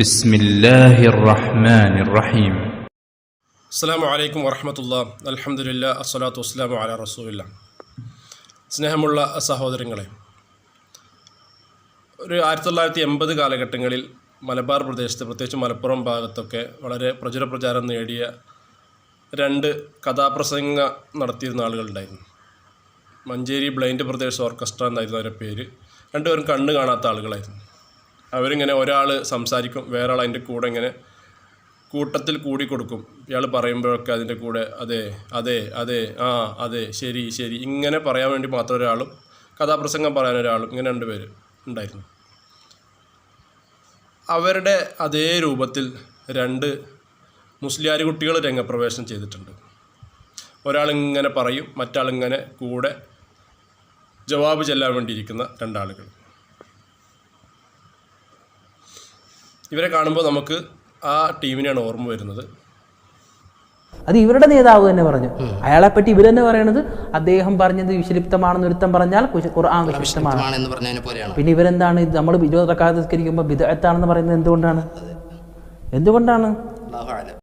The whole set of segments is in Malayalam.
بسم الله الرحمن الرحيم അസ്സാം വലൈക്കും വറഹമത്തുള്ള അലഹമുല്ല അസ്സലാത്തു വസ്സലാമു അല റസൂലില്ല സ്നേഹമുള്ള സഹോദരങ്ങളെ ഒരു ആയിരത്തി തൊള്ളായിരത്തി എൺപത് കാലഘട്ടങ്ങളിൽ മലബാർ പ്രദേശത്ത് പ്രത്യേകിച്ച് മലപ്പുറം ഭാഗത്തൊക്കെ വളരെ പ്രചുര പ്രചാരം നേടിയ രണ്ട് കഥാപ്രസംഗ നടത്തിയിരുന്ന ആളുകളുണ്ടായിരുന്നു മഞ്ചേരി ബ്ലൈൻഡ് ബ്രദേഴ്സ് ഓർക്കസ്ട്ര എന്നായിരുന്നു അവരുടെ പേര് രണ്ടുപേരും കണ്ണ് കാണാത്ത ആളുകളായിരുന്നു അവരിങ്ങനെ ഒരാൾ സംസാരിക്കും വേറെ ആൾ അതിന്റെ കൂടെ ഇങ്ങനെ കൂട്ടത്തിൽ കൂടി കൊടുക്കും. ഇയാൾ പറയുമ്പോഴൊക്കെ അതിന്റെ കൂടെ അതെ അതെ അതെ ആ അതെ ശരി ശരി ഇങ്ങനെ പറയാൻ വേണ്ടി മാത്രം ഒരാളും കഥാപ്രസംഗം പറയാൻ ഒരാളും ഇങ്ങനെ രണ്ട് പേര് ഉണ്ടായിരുന്നു. അവരുടെ അതേ രൂപത്തിൽ രണ്ട് മുസ്ലിയാർ കുട്ടികൾ രംഗപ്രവേശനം ചെയ്തിട്ടുണ്ട്. ഒരാളിങ്ങനെ പറയും മറ്റാളിങ്ങനെ കൂടെ ജവാബ് ചെല്ലാൻ വേണ്ടിയിരിക്കുന്ന രണ്ടാളുകൾ ഇവരെ കാണുമ്പോൾ നമുക്ക് ആ ടീമിനെയാണ് ഓർമ്മ വരുന്നത്. അത് ഇവരുടെ നേതാവ് തന്നെ പറഞ്ഞു. അയാളെ പറ്റി ഇവർ തന്നെ പറയണത് അദ്ദേഹം പറഞ്ഞത് വിഷലിപ്തമാണെന്ന് ഒരുത്തം പറഞ്ഞാൽ ഖുർആൻ പിന്നെ ഇവരെന്താണ് നമ്മൾ ഇരുപത് റക്കാത്ത് നിസ്കരിക്കുമ്പോൾ ബിദഅത്താണെന്ന് പറയുന്നത് എന്തുകൊണ്ടാണ്? എന്തുകൊണ്ടാണ്? അല്ലാഹു അലം.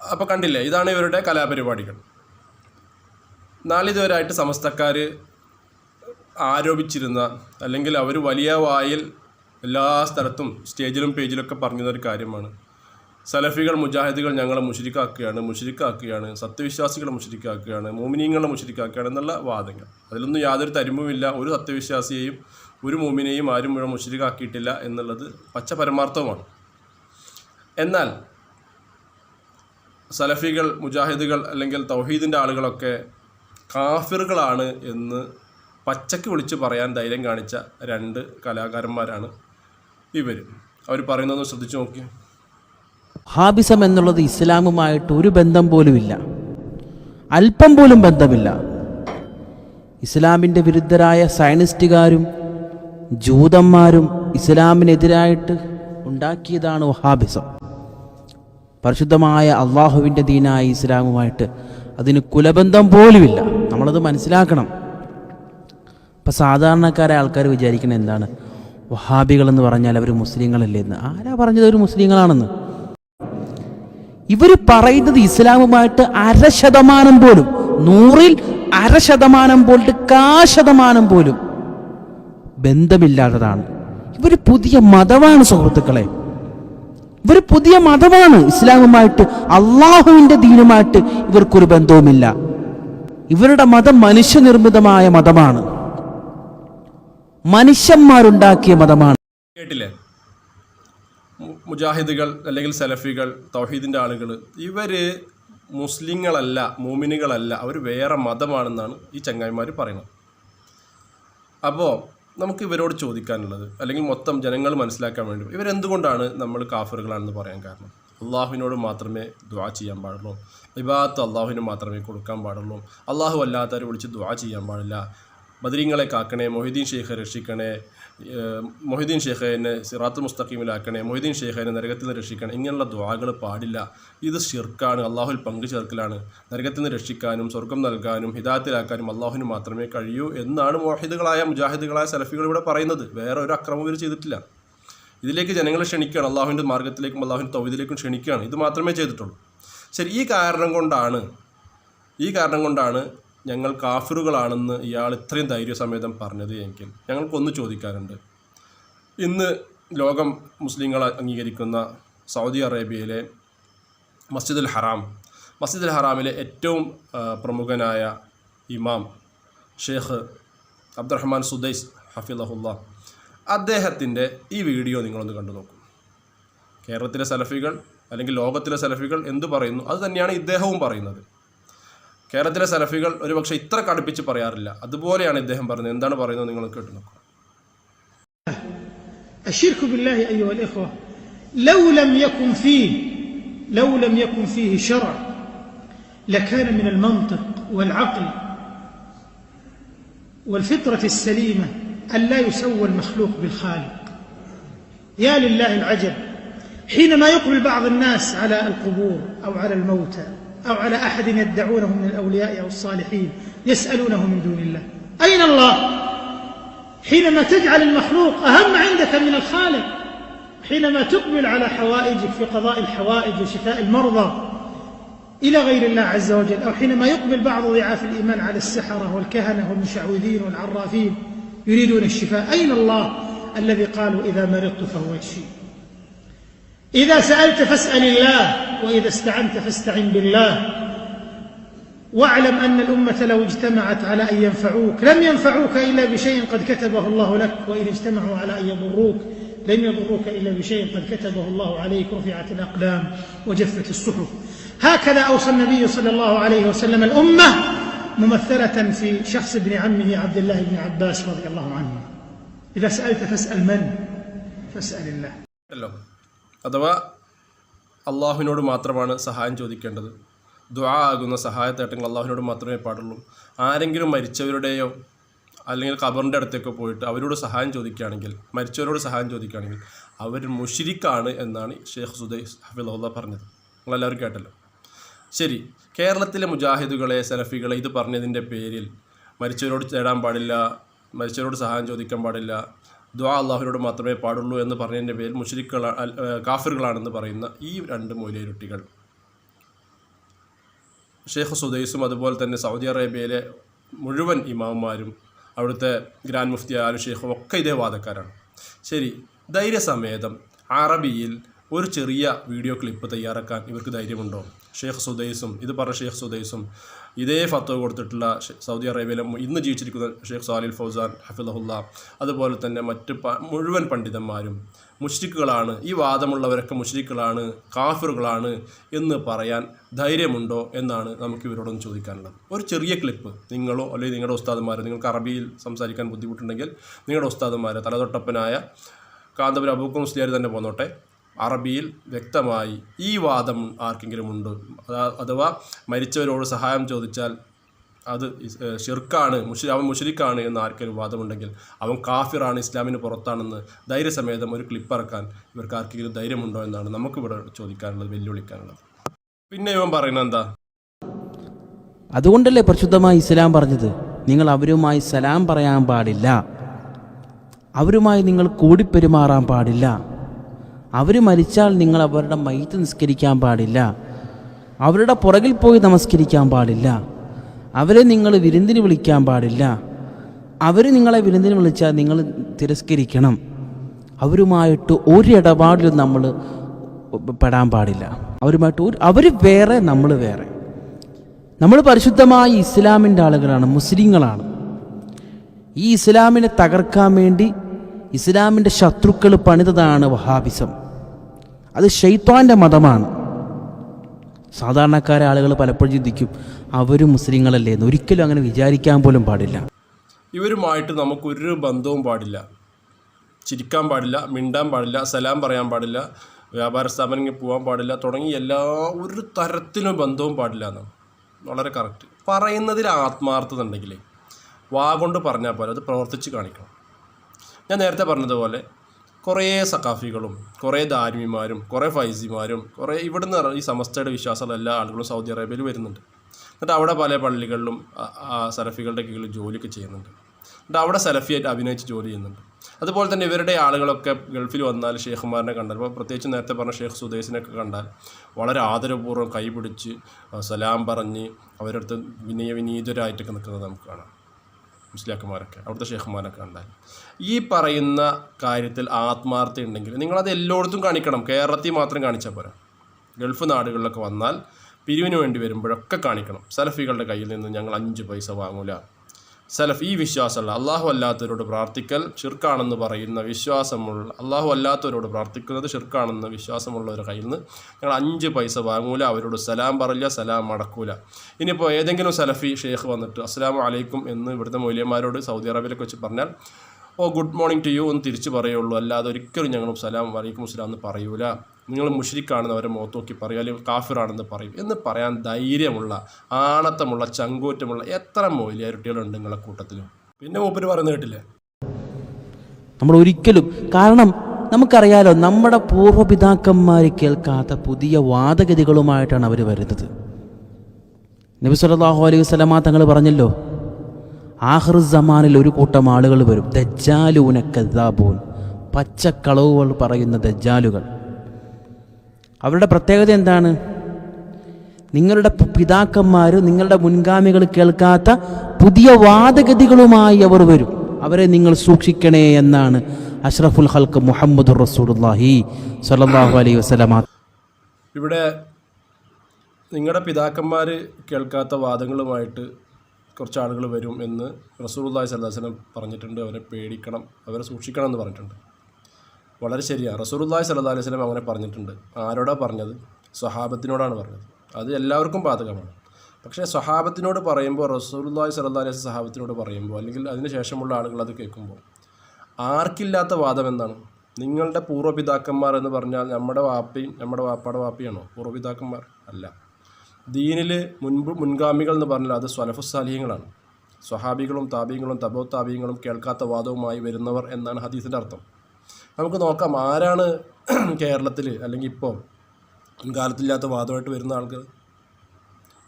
അപ്പോൾ കണ്ടില്ലേ ഇതാണ് ഇവരുടെ കലാപരിപാടികൾ. നാളിതുവരായിട്ട് സമസ്തക്കാർ ആരോപിച്ചിരുന്ന അല്ലെങ്കിൽ അവർ വലിയ വായിൽ എല്ലാ സ്ഥലത്തും സ്റ്റേജിലും പേജിലൊക്കെ പറഞ്ഞിരുന്ന ഒരു കാര്യമാണ്. സലഫികൾ മുജാഹിദുകൾ ഞങ്ങളെ മുഷരിക്കാക്കുകയാണ് മുഷരിക്കാക്കുകയാണ് സത്യവിശ്വാസികളെ മുഷരിക്കാക്കുകയാണ് മോമിനിയങ്ങളെ മുഷരിക്കാക്കുകയാണ് എന്നുള്ള വാദങ്ങൾ. അതിലൊന്നും യാതൊരു തരിമ്പുമില്ല. ഒരു സത്യവിശ്വാസിയെയും ഒരു മോമിനെയും ആരും ഇവിടെ മുഷരിക്കാക്കിയിട്ടില്ല എന്നുള്ളത് പച്ച പരമാർത്ഥവുമാണ് എന്നാൽ സലഫികൾ മുജാഹിദുകൾ അല്ലെങ്കിൽ തൗഹീദിന്റെ ആളുകളൊക്കെ കാഫിറുകളാണ് എന്ന് പച്ചക്ക് വിളിച്ച് പറയാൻ ധൈര്യം കാണിച്ച രണ്ട് കലാകാരന്മാരാണ് ഇവർ അവർ പറയുന്നതെന്ന് ശ്രദ്ധിച്ചു നോക്കി ഹാബിസം എന്നുള്ളത് ഇസ്ലാമുമായിട്ട് ഒരു ബന്ധം പോലുമില്ല. അല്പം പോലും ബന്ധമില്ല. ഇസ്ലാമിന്റെ വിരുദ്ധരായ സയനിസ്റ്റുകാരും ജൂതന്മാരും ഇസ്ലാമിനെതിരായിട്ട് ഉണ്ടാക്കിയതാണ് വഹാബിസം. പരിശുദ്ധമായ അള്ളാഹുവിന്റെ ദീനായ ഇസ്ലാമുമായിട്ട് അതിന് കുലബന്ധം പോലുമില്ല. നമ്മളത് മനസ്സിലാക്കണം. ഇപ്പം സാധാരണക്കാരായ ആൾക്കാർ വിചാരിക്കുന്നത് എന്താണ്? വഹാബികൾ എന്ന് പറഞ്ഞാൽ അവർ മുസ്ലിങ്ങളല്ലേ എന്ന്. ആരാ പറഞ്ഞത് അവർ മുസ്ലിങ്ങളാണെന്ന്? ഇവർ പറയുന്നത് ഇസ്ലാമുമായിട്ട് അര ശതമാനം പോലും നൂറിൽ അര ശതമാനം പോലും കാ ശതമാനം പോലും ബന്ധമില്ലാത്തതാണ്. ഇവർ പുതിയ മതമാണ് സുഹൃത്തുക്കളെ. ഇവർ പുതിയ മതമാണ് ഇസ്ലാമുമായിട്ട് അള്ളാഹുവിന്റെ ദീനുമായിട്ട് ഇവർക്കൊരു ബന്ധവുമില്ല. ഇവരുടെ മതം മനുഷ്യനിർമ്മിതമായ മതമാണ്. മനുഷ്യന്മാരുണ്ടാക്കിയ മതമാണ്. കേട്ടില്ലേ? മുജാഹിദുകൾ അല്ലെങ്കിൽ സലഫികൾ തൗഹീദിന്റെ ആളുകൾ ഇവർ മുസ്ലിങ്ങളല്ല മോമിനുകളല്ല അവർ വേറെ മതമാണെന്നാണ് ഈ ചങ്ങായിമാർ പറയുന്നത്. അപ്പോൾ നമുക്ക് ഇവരോട് ചോദിക്കാനുള്ളത് അല്ലെങ്കിൽ മൊത്തം ജനങ്ങൾ മനസ്സിലാക്കാൻ വേണ്ടി ഇവരെന്തുകൊണ്ടാണ് നമ്മൾ കാഫറുകളാണെന്ന് പറയാൻ കാരണം? അള്ളാഹുവിനോട് മാത്രമേ ദ്വാ ചെയ്യാൻ പാടുള്ളൂ. ഇബാത്ത് അള്ളാഹുവിന് മാത്രമേ കൊടുക്കാൻ പാടുള്ളൂ. അള്ളാഹു അല്ലാത്തവരെ വിളിച്ച് ദ്വാ ചെയ്യാൻ പാടില്ല. ബദരീങ്ങളെ കാക്കണേ മൊഹിദ്ദീൻ ഷെയ്ഖെ രക്ഷിക്കണേ മൊഹിദ്ദീൻ ഷെയ്ഖിനെ സിറാത്ത് മുസ്തഖീമിലാക്കണേ മൊഹിദ്ദീൻ ഷെയ്ഖിനെ നരകത്തിൽ നിന്ന് രക്ഷിക്കണേ ഇങ്ങനെയുള്ള ദ്വാകൾ പാടില്ല. ഇത് ഷിർക്കാണ് അള്ളാഹുൽ പങ്കു ചേർക്കലാണ്. നരകത്തിൽ നിന്ന് രക്ഷിക്കാനും സ്വർഗം നൽകാനും ഹിദായത്തിലാക്കാനും അള്ളാഹുവിന് മാത്രമേ കഴിയൂ എന്നാണ് മോഹിദുകളായ മുജാഹിദുകളായ സലഫികൾ ഇവിടെ പറയുന്നത്. വേറെ ഒരു അക്രമം ഇവർ ചെയ്തിട്ടില്ല. ഇതിലേക്ക് ജനങ്ങളെ ക്ഷണിക്കുകയാണ് അള്ളാഹുവിന്റെ മാർഗത്തിലേക്കും അള്ളാഹുവിന്റെ തൗഹിദിലേക്കും ക്ഷണിക്കുകയാണ്. ഇത് മാത്രമേ ചെയ്തിട്ടുള്ളൂ. ശരി ഈ കാരണം കൊണ്ടാണ് ഈ കാരണം കൊണ്ടാണ് ഞങ്ങൾ കാഫിറുകളാണെന്ന് ഇയാൾ ഇത്രയും ധൈര്യസമേതം പറഞ്ഞത് എങ്കിൽ ഞങ്ങൾക്കൊന്ന് ചോദിക്കാറുണ്ട് ഇന്ന് ലോകം മുസ്ലിങ്ങൾ അംഗീകരിക്കുന്ന സൗദി അറേബ്യയിലെ മസ്ജിദുൽ ഹറാം മസ്ജിദുൽ ഹറാമിലെ ഏറ്റവും പ്രമുഖനായ ഇമാം ഷെയ്ഖ് അബ്ദുറഹ്മാൻ സുദൈസ് ഹഫീദഹുല്ല അദ്ദേഹത്തിന്റെ ഈ വീഡിയോ നിങ്ങളൊന്ന് കണ്ടു നോക്കും. കേരളത്തിലെ സലഫികൾ അല്ലെങ്കിൽ ലോകത്തിലെ സലഫികൾ എന്തു പറയുന്നു അത് തന്നെയാണ് ഇദ്ദേഹവും പറയുന്നത്. കേരളത്തിലെ സലഫികൾ ഒരുപക്ഷെ ഇത്ര കടുപ്പിച്ച് പറയാറില്ല അതുപോലെയാണ് ഇദ്ദേഹം പറയുന്നത് എന്താണ് പറയുന്നത് നിങ്ങൾ കേട്ടു നോക്കൂ الشرك بالله أيها الإخوة لو لم يكن فيه لو لم يكن فيه شرع لكان من المنطق والعقل والفطرة السليمة أن لا يسوى المخلوق بالخالق يا لله العجب حينما يقبل بعض الناس على القبور أو على الموتى أو على أحد يدعونه من الأولياء أو الصالحين يسألونه من دون الله. أين الله؟ حينما تجعل المخلوق أهم عندك من الخالق حينما تقبل على حوائجك في قضاء الحوائج وشفاء المرضى إلى غير الله عز وجل أو حينما يقبل بعض ضعاف الإيمان على السحرة والكهنة والمشعوذين والعرافين يريدون الشفاء. أين الله الذي قالوا إذا مرضت فهو يشفي إذا سألت فاسأل الله وإذا استعنت فاستعن بالله. واعلم أن الأمة لو اجتمعت على أن ينفعوك لم ينفعوك إلا بشيء قد كتبه الله لك وإن اجتمعوا على أن يضروك لم يضروك إلا بشيء قد كتبه الله عليك رفعت الأقلام وجفت الصحف. هكذا أوصى النبي صلى الله عليه وسلم الأمة ممثلة في شخص ابن عمه عبد الله بن عباس رضي الله عنه. إذا سألت فاسأل من؟ فاسأل الله. അഥവാ അള്ളാഹുവിനോട് മാത്രമാണ് സഹായം ചോദിക്കേണ്ടത്. ദ്വാ ആകുന്ന സഹായത്തേട്ടങ്ങൾ അള്ളാഹുവിനോട് മാത്രമേ പാടുള്ളൂ. ആരെങ്കിലും മരിച്ചവരുടെയോ അല്ലെങ്കിൽ ഖബറിന്റെ അടുത്തേക്കോ പോയിട്ട് അവരോട് സഹായം ചോദിക്കുകയാണെങ്കിൽ മരിച്ചവരോട് സഹായം ചോദിക്കുകയാണെങ്കിൽ അവർ മുഷിരിക്കാണ് എന്നാണ് ഷെയ്ഖ് സുദൈസ് ഹഫിള്ള പറഞ്ഞത്. നിങ്ങളെല്ലാവരും കേട്ടല്ലോ. ശരി കേരളത്തിലെ മുജാഹിദുകളെ സലഫികളെ ഇത് പറഞ്ഞതിന്റെ പേരിൽ മരിച്ചവരോട് തേടാൻ പാടില്ല മരിച്ചവരോട് സഹായം ചോദിക്കാൻ പാടില്ല ദ്വാ അള്ളാഹുവിനോട് മാത്രമേ പാടുള്ളൂ എന്ന് പറഞ്ഞതിന്റെ പേരിൽ മുഷരിക്കള കാഫിറുകളാണെന്ന് പറയുന്ന ഈ രണ്ട് മൂലയിരുട്ടികൾ ഷെയ്ഖ് സുദൈസും അതുപോലെ തന്നെ സൗദി അറേബ്യയിലെ മുഴുവൻ ഇമാമുമാരും അവിടുത്തെ ഗ്രാൻഡ് മുഫ്തി ആലു ഷെയ്ഖും ഒക്കെ ഇതേ വാദക്കാരാണ്. ശരി ധൈര്യസമേതം അറബിയിൽ ഒരു ചെറിയ വീഡിയോ ക്ലിപ്പ് തയ്യാറാക്കാൻ ഇവർക്ക് ധൈര്യമുണ്ടോ? ഷെയ്ഖ് സുദൈസും ഇത് പറഞ്ഞ ഷെയ്ഖ് സുദൈസും ഇതേ ഫത്വ കൊടുത്തിട്ടുള്ള സൗദി അറേബ്യയിലെ ഇന്ന് ജീവിച്ചിരിക്കുന്ന ഷെയ്ഖ് സാലിൽ ഫൗസാൻ ഹഫിദഹുല്ല അതുപോലെ തന്നെ മറ്റ് മുഴുവൻ പണ്ഡിതന്മാരും മുഷ്രിക്കുകളാണ് ഈ വാദമുള്ളവരൊക്കെ മുഷ്രിക്കുകളാണ് കാഫിറുകളാണ് എന്ന് പറയാൻ ധൈര്യമുണ്ടോ എന്നാണ് നമുക്ക് ഇവരോടൊന്ന് ചോദിക്കാനുള്ളത്. ഒരു ചെറിയ ക്ലിപ്പ് നിങ്ങളോ അല്ലെങ്കിൽ നിങ്ങളുടെ ഉസ്താദന്മാരോ നിങ്ങൾക്ക് അറബിയിൽ സംസാരിക്കാൻ ബുദ്ധിമുട്ടുണ്ടെങ്കിൽ നിങ്ങളുടെ ഉസ്താദന്മാരോ തലതൊട്ടപ്പനായ കാന്തപുരം അബൂക്കും മുസ്ലിയാർ തന്നെ പോന്നോട്ടെ. അറബിയിൽ വ്യക്തമായി ഈ വാദം ആർക്കെങ്കിലും ഉണ്ട്? അഥവാ മരിച്ചവരോട് സഹായം ചോദിച്ചാൽ അത് ഷിർക്കാണ് മുഷി അവൻ മുഷരിക്കാണ് എന്ന് ആർക്കെങ്കിലും വാദമുണ്ടെങ്കിൽ അവൻ കാഫിറാണ് ഇസ്ലാമിന് പുറത്താണെന്ന് ധൈര്യസമേതം ഒരു ക്ലിപ്പിറക്കാൻ ഇവർക്ക് ആർക്കെങ്കിലും ധൈര്യമുണ്ടോ എന്നാണ് നമുക്കിവിടെ ചോദിക്കാനുള്ളത് വെല്ലുവിളിക്കാനുള്ളത്. പിന്നെ ഇവൻ പറയുന്നത് എന്താ? അതുകൊണ്ടല്ലേ പരിശുദ്ധമായി ഇസ്ലാം പറഞ്ഞത്? നിങ്ങൾ അവരുമായി സലാം പറയാൻ പാടില്ല. അവരുമായി നിങ്ങൾ കൂടിപ്പെരുമാറാൻ പാടില്ല. അവർ മരിച്ചാൽ നിങ്ങൾ അവരുടെ മയ്യത്ത് നിസ്കരിക്കാൻ പാടില്ല. അവരുടെ പുറകിൽ പോയി നമസ്കരിക്കാൻ പാടില്ല. അവരെ നിങ്ങൾ വിരുന്നിന് വിളിക്കാൻ പാടില്ല. അവർ നിങ്ങളെ വിരുന്നിന് വിളിച്ചാൽ നിങ്ങൾ തിരസ്കരിക്കണം. അവരുമായിട്ട് ഒരു ഇടപാടിലും നമ്മൾ പെടാൻ പാടില്ല. അവരുമായിട്ട് ഒരു അവർ വേറെ നമ്മൾ വേറെ. നമ്മൾ പരിശുദ്ധമായ ഇസ്ലാമിന്റെ ആളുകളാണ് മുസ്ലിങ്ങളാണ്. ഈ ഇസ്ലാമിനെ തകർക്കാൻ വേണ്ടി ഇസ്ലാമിന്റെ ശത്രുക്കൾ പണിതതാണ് വഹാബിസം. അത് ഷെയ്ത്താന്റെ മതമാണ്. സാധാരണക്കാരെ ആളുകൾ പലപ്പോഴും ചിന്തിക്കും അവരും മുസ്ലിങ്ങളല്ലേ എന്ന്. ഒരിക്കലും അങ്ങനെ വിചാരിക്കാൻ പോലും പാടില്ല. ഇവരുമായിട്ട് നമുക്കൊരു ബന്ധവും പാടില്ല. ചിരിക്കാൻ പാടില്ല മിണ്ടാൻ പാടില്ല സലാം പറയാൻ പാടില്ല വ്യാപാര സ്ഥാപനങ്ങളിൽ പോകാൻ പാടില്ല തുടങ്ങി എല്ലാ ഒരു തരത്തിലും ബന്ധവും പാടില്ല എന്നാണ് വളരെ കറക്റ്റ് പറയുന്നതിൽ ആത്മാർത്ഥത ഉണ്ടെങ്കിൽ വാ കൊണ്ട് പറഞ്ഞാൽ പോലെ അത് പ്രവർത്തിച്ച് കാണിക്കണം. ഞാൻ നേരത്തെ പറഞ്ഞതുപോലെ കുറേ സക്കാഫികളും കുറേ ദാരിമിമാരും കുറേ ഫൈസിമാരും കുറേ ഇവിടുന്ന് ഈ സമസ്തയുടെ വിശ്വാസമുള്ള എല്ലാ ആളുകളും സൗദി അറേബ്യയിൽ വരുന്നുണ്ട്. എന്നിട്ട് അവിടെ പല പള്ളികളിലും സലഫികളുടെ കീഴിൽ ജോലിയൊക്കെ ചെയ്യുന്നുണ്ട്. എന്നിട്ട് അവിടെ സലഫിയായിട്ട് അഭിനയിച്ച് ജോലി ചെയ്യുന്നുണ്ട്. അതുപോലെ തന്നെ ഇവരുടെ ആളുകളൊക്കെ ഗൾഫിൽ വന്നാൽ ഷേഖുമാരനെ കണ്ടാൽ ഇപ്പോൾ പ്രത്യേകിച്ച് നേരത്തെ പറഞ്ഞ ഷേഖ് സുദേശിനൊക്കെ കണ്ടാൽ വളരെ ആദരപൂർവം കൈപിടിച്ച് സലാം പറഞ്ഞ് അവരടുത്ത് വിനയ വിനീതരായിട്ടൊക്കെ നിൽക്കുന്നത് നമുക്ക് കാണാം. മുസ്ലിയാക്കന്മാരൊക്കെ അവിടുത്തെ ഷെയ്ഖുമാരൊക്കെ ഉണ്ടായി ഈ പറയുന്ന കാര്യത്തിൽ ആത്മാർത്ഥത ഉണ്ടെങ്കിൽ നിങ്ങളത് എല്ലായിടത്തും കാണിക്കണം. കേരളത്തിൽ മാത്രം കാണിച്ചാൽ പോരാ. ഗൾഫ് നാടുകളിലൊക്കെ വന്നാൽ പിരിവിന് വേണ്ടി വരുമ്പോഴൊക്കെ കാണിക്കണം. സലഫികളുടെ കയ്യിൽ നിന്ന് ഞങ്ങൾ അഞ്ച് പൈസ വാങ്ങൂല. സലഫ് ഈ വിശ്വാസമുള്ള അള്ളാഹു അല്ലാത്തവരോട് പ്രാർത്ഥിക്കൽ ഷിർക്കാണെന്ന് പറയുന്ന വിശ്വാസമുള്ള അള്ളാഹു അല്ലാത്തവരോട് പ്രാർത്ഥിക്കുന്നത് ഷിർക്കാണെന്ന് വിശ്വാസമുള്ളവരുടെ കയ്യിൽ നിന്ന് ഞങ്ങൾ അഞ്ച് പൈസ വാങ്ങൂല അവരോട് സലാം പറയില്ല സലാം മടക്കൂല ഇനിയിപ്പോൾ ഏതെങ്കിലും സലഫി ഷെയ്ഖ് വന്നിട്ട് അസ്സാം അലൈക്കും എന്ന് ഇവിടുത്തെ മൂല്യന്മാരോട് സൗദി അറേബ്യയിലൊക്കെ വെച്ച് പറഞ്ഞാൽ oh good morning to you എന്ന് തിരിച്ച് പറയുള്ളൂ. അല്ലാതെ ഒരിക്കലും ഞങ്ങൾ സലാം വലൈക്കും സ്ലാം എന്ന് പറയൂല. നിങ്ങൾ മുഷരിക്കാണെന്ന് അവരെ മുഖത്ത് നോക്കി പറയും അല്ലെങ്കിൽ കാഫിറാണെന്ന് പറയും എന്ന് പറയാൻ ധൈര്യമുള്ള ആണത്തമുള്ള ചങ്കൂറ്റമുള്ള എത്ര മൊയിലിയാരിട്ടികളുണ്ട് നിങ്ങളുടെ കൂട്ടത്തിൽ പിന്നെ മൂപ്പര് പറയുന്നത് കേട്ടില്ലേ? നമ്മൾ ഒരിക്കലും കാരണം നമുക്കറിയാലോ നമ്മുടെ പൂർവപിതാക്കന്മാർ കേൾക്കാത്ത പുതിയ വാദഗതികളുമായിട്ടാണ് അവർ വരുന്നത്. നബി സല്ലല്ലാഹു അലൈഹി വസല്ലമ തങ്ങൾ പറഞ്ഞല്ലോ ആഹ്റു സമാനിൽ ഒരു കൂട്ടം ആളുകൾ വരും. ദജ്ജാലൂന കദ്ദാബൂൻ പച്ചക്കളവുകൾ പറയുന്ന ദജ്ജാലുകൾ. അവരുടെ പ്രത്യേകത എന്താണ്? നിങ്ങളുടെ പിതാക്കന്മാർ നിങ്ങളുടെ മുൻഗാമികൾ കേൾക്കാത്ത പുതിയ വാദഗതികളുമായി അവർ വരും. അവരെ നിങ്ങൾ സൂക്ഷിക്കണേ എന്നാണ് അഷ്റഫുൽ ഹൽക്ക് മുഹമ്മദ് റസൂലുള്ളാഹി സ്വല്ലല്ലാഹു അലൈഹി വസ്ലമ ഇവിടെ നിങ്ങളുടെ പിതാക്കന്മാർ കേൾക്കാത്ത വാദങ്ങളുമായിട്ട് കുറച്ച് ആളുകൾ വരും എന്ന് റസൂലുള്ളാഹി സല്ലാസ്ലം പറഞ്ഞിട്ടുണ്ട്. അവരെ പേടിക്കണം അവരെ സൂക്ഷിക്കണം എന്ന് പറഞ്ഞിട്ടുണ്ട്. വളരെ ശരിയാണ് റസൂലുള്ളാഹി സല്ലാ അലൈഹി സ്വലം അങ്ങനെ പറഞ്ഞിട്ടുണ്ട്. ആരോടാ പറഞ്ഞത്? സ്വഹാബത്തിനോടാണ് പറഞ്ഞത്. അത് എല്ലാവർക്കും ബാധകമാണ്. പക്ഷേ സ്വഹാബത്തിനോട് പറയുമ്പോൾ റസൂലുള്ളാഹി സല്ലാ അലൈഹി വസല്ലം സഹാബത്തിനോട് പറയുമ്പോൾ അല്ലെങ്കിൽ അതിന് ശേഷമുള്ള ആളുകൾ അത് കേൾക്കുമ്പോൾ ആർക്കില്ലാത്ത വാദം എന്താണ്? നിങ്ങളുടെ പൂർവപിതാക്കന്മാർ എന്ന് പറഞ്ഞാൽ നമ്മുടെ വാപ്പയും നമ്മുടെ വാപ്പയുടെ വാപ്പയാണോ? പൂർവപിതാക്കന്മാർ അല്ല. ദീനിൽ മുൻപ് മുൻഗാമികൾ എന്ന് പറഞ്ഞാൽ അത് സ്വലഫുസാലിഹ്യങ്ങളാണ് സ്വഹാബികളും താബീങ്ങളും തബോ താബീങ്ങളും കേൾക്കാത്ത വാദവുമായി വരുന്നവർ എന്നാണ് ഹദീസിന്റെ അർത്ഥം. നമുക്ക് നോക്കാം ആരാണ് കേരളത്തിൽ അല്ലെങ്കിൽ ഇപ്പോൾ മുൻകാലത്തില്ലാത്ത വാദമായിട്ട് വരുന്ന ആൾക്ക്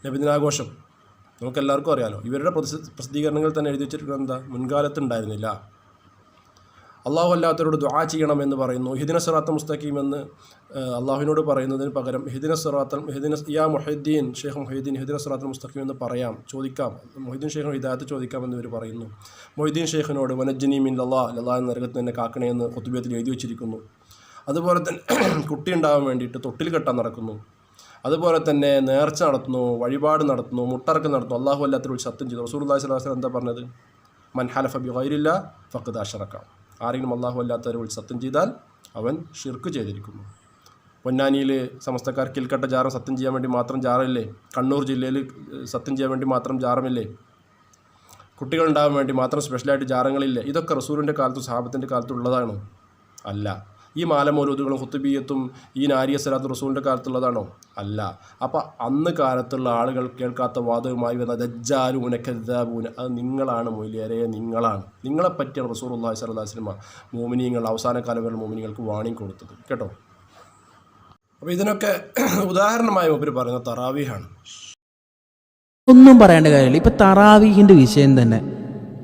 നബിദിനാഘോഷം നമുക്കെല്ലാവർക്കും അറിയാലോ. ഇവരുടെ പ്രസിദ്ധീകരണങ്ങൾ തന്നെ എഴുതി വെച്ചിരിക്കുന്നത് എന്താ? മുൻകാലത്ത് ഉണ്ടായിരുന്നില്ല. അള്ളാഹു അല്ലാത്തവരോട് ദുആ ചെയ്യണം എന്ന് പറയുന്നു. ഹിദിന സിറാത്ത മുസ്തഖീം എന്ന് അള്ളാഹുവിനോട് പറയുന്നതിന് പകരം ഹിദിന സിറാത്തൽ ഹിദിന യാ മൊഹീദ്ദീൻ ഷെയ്ഖ് മൊഹീദ്ദീൻ ഹിദിന സിറാത്തൽ മുസ്തഖീം എന്ന് പറയാം. ചോദിക്കാം. മൊഹീദ്ദീൻ ഷെയ്ഖിന് ഹിദായത്ത് ചോദിക്കാം എന്ന് ഇവർ പറയുന്നു. മൊഹീദ്ദീൻ ഷെയ്ഖിനോട് വനജ്ജനി മിൻ ലല്ലാ ലല്ലാ എന്ന നരകത്ത് തന്നെ കാക്കണേ എന്ന് കുത്തുബിയത്തിൽ എഴുതി വെച്ചിരിക്കുന്നു. അതുപോലെ തന്നെ കുട്ടി ഉണ്ടാവാൻ വേണ്ടിയിട്ട് തൊട്ടിൽ കെട്ടാൻ നടക്കുന്നു. അതുപോലെ തന്നെ നേർച്ച നടത്തുന്നു വഴിപാട് നടത്തുന്നു മുട്ടറക്കം നടത്തുന്നു. അള്ളാഹു അല്ലാത്തൊരു സത്യം ചെയ്തു. റസൂൽ അള്ളാഹി സ്വലാഹു എന്താ പറഞ്ഞത്? മൻ ഹലഫ ബി ഗൈരില്ല അഷറക്ക ആരെങ്കിലും അള്ളാഹു അല്ലാത്തവരോട് സത്യം ചെയ്താൽ അവൻ ഷിർക്ക് ചെയ്തിരിക്കുന്നു. പൊന്നാനിയിൽ സമസ്തക്കാർ കിൽക്കട്ട ജാറം സത്യം ചെയ്യാൻ വേണ്ടി മാത്രം ജാറില്ലേ കണ്ണൂർ ജില്ലയിൽ സത്യം ചെയ്യാൻ വേണ്ടി മാത്രം ജാറമില്ലേ? കുട്ടികളുണ്ടാകാൻ വേണ്ടി മാത്രം സ്പെഷ്യലായിട്ട് ജാറങ്ങളില്ലേ. ഇതൊക്കെ റസൂലിന്റെ കാലത്തും സാഹബത്തിന്റെ കാലത്തും ഉള്ളതാണോ. അല്ല. ഈ മാലമൗലൂദുകളും ഹുത്തുബിയത്തും ഈ നാരിയ സലാത്ത് റസൂലിന്റെ കാലത്തുള്ളതാണോ? അല്ല. അപ്പം അന്ന് കാലത്തുള്ള ആളുകൾ കേൾക്കാത്ത വാദവുമായി വന്ന ദജ്ജാലൂന കദ്ദാബൂന അത് നിങ്ങളാണ് മൊയ്ലിയരെ നിങ്ങളാണ്. നിങ്ങളെപ്പറ്റിയാണ് റസൂൽ അള്ളാഹി സ്വലാ സിനിമ മോമിനിയങ്ങൾ അവസാന കാലം വരെ മോമിനിങ്ങൾക്ക് വാണിംഗ് കൊടുത്തത്. കേട്ടോ? അപ്പോൾ ഇതിനൊക്കെ ഉദാഹരണമായി ഒപ്പര് പറയുന്ന തറാവീഹാണ്. ഒന്നും പറയേണ്ട കാര്യമില്ല. ഇപ്പം തറാവീഹിന്റെ വിഷയം തന്നെ.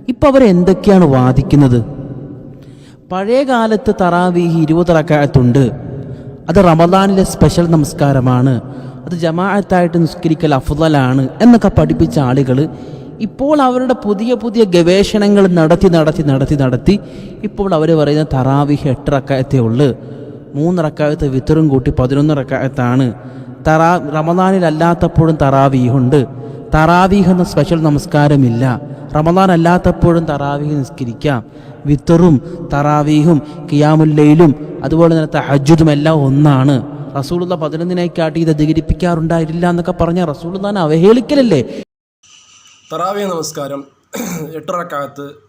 ഇപ്പം അവരെന്തൊക്കെയാണ് വാദിക്കുന്നത്? പഴയ കാലത്ത് തറാവീഹി ഇരുപത് റക്കായത്തുണ്ട് അത് റമദാനിലെ സ്പെഷ്യൽ നമസ്കാരമാണ്. അത് ജമാഅത്തായിട്ട് നിസ്കരിക്കൽ അഫ്ദലാണ് എന്നൊക്കെ പഠിപ്പിച്ച ആളുകൾ ഇപ്പോൾ അവരുടെ പുതിയ പുതിയ ഗവേഷണങ്ങൾ നടത്തി നടത്തി നടത്തി നടത്തി ഇപ്പോൾ അവർ പറയുന്ന തറാവീഹി എട്ട് റക്കായത്തേ ഉള്ളൂ. മൂന്ന് റക്കായത്ത് വിത്തറും കൂട്ടി പതിനൊന്ന് റക്കായത്താണ് തറാ റമദാനിലല്ലാത്തപ്പോഴും തറാവീഹുണ്ട് തറാവീഹ് എന്ന സ്പെഷ്യൽ നമസ്കാരമില്ല. റമദാൻ അല്ലാത്തപ്പോഴും തറാവീഹ് നിസ്കരിക്കാം. വിത്തറും തറാവീഹും കിയാമുല്ലയിലും അതുപോലെ തന്നെ തഹജുദും എല്ലാം ഒന്നാണ്. റസൂലുള്ള പതിനൊന്നിനായി കാട്ടി ഇത് അധികരിപ്പിക്കാറുണ്ടായിരില്ല എന്നൊക്കെ പറഞ്ഞ റസൂലുള്ളാനെ അവഹേളിക്കലല്ലേ? തറാവി നമസ്കാരം. എട്ടറക്കാലത്ത്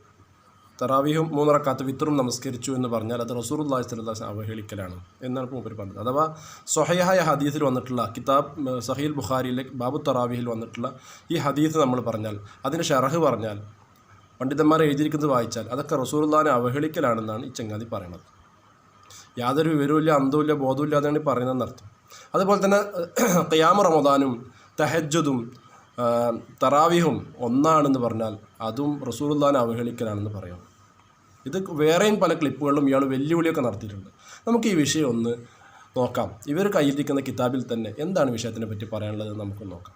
തറാവീഹും മൂന്നറക്കാത്ത് വിത്തറും നമസ്കരിച്ചു എന്ന് പറഞ്ഞാൽ അത് റസൂറുല്ലാഹി സ്വലാസ് അവഹേളിക്കലാണ് എന്നാണ് മൂപ്പർ പറഞ്ഞത്. അഥവാ സൊഹയായ ഹദീസിൽ വന്നിട്ടുള്ള കിതാബ് സഹീൽ ബുഖാരിയിലെ ബാബു തറാവിയിൽ വന്നിട്ടുള്ള ഈ ഹദീസ് നമ്മൾ പറഞ്ഞാൽ അതിന് ഷറഹ് പറഞ്ഞാൽ പണ്ഡിതന്മാർ എഴുതിയിരിക്കുന്നത് വായിച്ചാൽ അതൊക്കെ റസൂറുല്ലാനെ അവഹേളിക്കലാണെന്നാണ് ഈ ചങ്ങാതി പറയുന്നത് യാതൊരു വിവരവുമില്ല അന്തവുമില്ല ബോധവുമില്ലാതെയാണ് ഈ പറയുന്നതെന്ന് അർത്ഥം. അതുപോലെ തന്നെ ഖിയാമ റമദാനും തഹജ്ജുദും തറാവിഹും ഒന്നാണെന്ന് പറഞ്ഞാൽ അതും റസൂലുള്ളാനെ അവഹേളിക്കലാണെന്ന് പറയാം ഇത് വേറെയും പല ക്ലിപ്പുകളിലും ഇയാൾ വെല്ലുവിളിയൊക്കെ നടത്തിയിട്ടുണ്ട്. നമുക്ക് ഈ വിഷയം ഒന്ന് നോക്കാം. ഇവർ കയ്യിരിക്കുന്ന കിതാബിൽ തന്നെ എന്താണ് വിഷയത്തിനെ പറ്റി പറയാനുള്ളത് നമുക്ക് നോക്കാം.